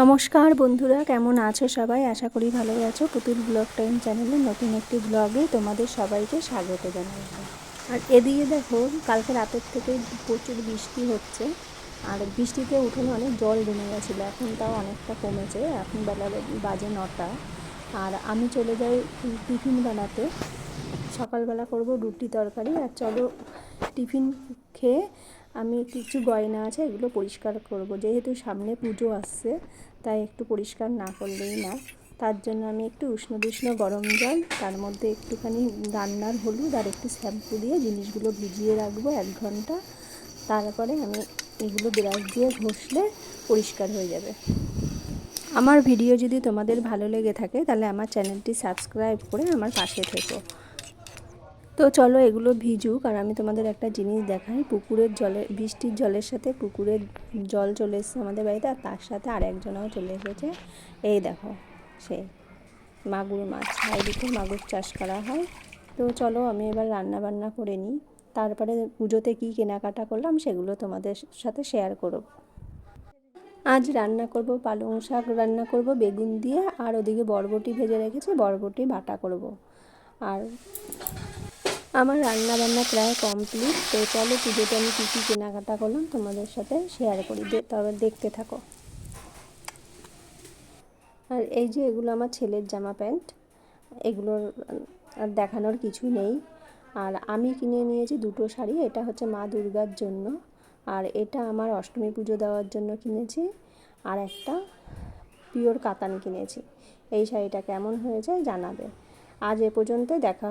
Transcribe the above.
নমস্কার বন্ধুরা, কেমন আছো সবাই? আশা করি ভালোই আছো। পুতুল ব্লগ টাইম চ্যানেলে নতুন একটি ব্লগে তোমাদের সবাইকে স্বাগত জানাই আর এদিকে দেখো, কালকে রাতের থেকে প্রচুর বৃষ্টি হচ্ছে। আর বৃষ্টিতে উঠোনে অনেক জল জমে গেছিল, এখন তাও অনেকটা কমেছে। এখন বেলা বাজে নটা। আর আমি চলে যাই টিফিন বানাতে। সকালবেলা করব রুটি তরকারি। আর চলো টিফিন খেয়ে আমি কিছু গয়না আছে, এগুলো পরিষ্কার করব। যেহেতু সামনে পুজো আসছে, তাই একটু পরিষ্কার না করলেই না। তার জন্য আমি একটু উষ্ণ উষ্ণ গরম জল, তার মধ্যে একটুখানি রান্নার হলুদ আর একটু শ্যাম্পু দিয়ে জিনিসগুলো ভিজিয়ে রাখব এক ঘণ্টা। তারপরে আমি এগুলো ব্রাশ দিয়ে ঘষলে পরিষ্কার হয়ে যাবে। আমার ভিডিও যদি তোমাদের ভালো লেগে থাকে, তাহলে আমার চ্যানেলটি সাবস্ক্রাইব করে আমার পাশে থেকো। তো চলো এগুলো ভিজুক, আর আমি তোমাদের একটা জিনিস দেখাই। পুকুরের জলে, বৃষ্টির জলের সাথে পুকুরের জল চলে এসেছে আমাদের বাড়িতে, আর তার সাথে আর একজনও চলে এসেছে। এই দেখো, সে মাগুর মাছ চারিদিকে মাগুর চাষ করা হয়। তো চলো আমি এবার রান্না বান্না করে নিই। তারপরে পুজোতে কী কেনাকাটা করলাম সেগুলো তোমাদের সাথে শেয়ার করব। আজ রান্না করব পালং শাক, রান্না করব বেগুন দিয়ে, আর ওদিকে বরবটি ভেজে রেখেছি, বরবটি বাটা করব। আর আমার রান্না বান্না প্রায় কমপ্লিট। তো চলো পুজোতে আমি কী কী কেনাকাটা করলাম তোমাদের সাথে শেয়ার করি। তবে দেখতে থাকো। আর এই যে এগুলো আমার ছেলের জামা প্যান্ট, এগুলোর আর দেখানোর কিছু নেই। আর আমি কিনে নিয়েছি দুটো শাড়ি, এটা হচ্ছে মা দুর্গার জন্য। আর এটা আমার অষ্টমী পুজো দেওয়ার জন্য কিনেছি। আর একটা পিওর কাতান কিনেছি। এই শাড়িটা কেমন হয়েছে জানাবে। আজ এ পর্যন্ত দেখা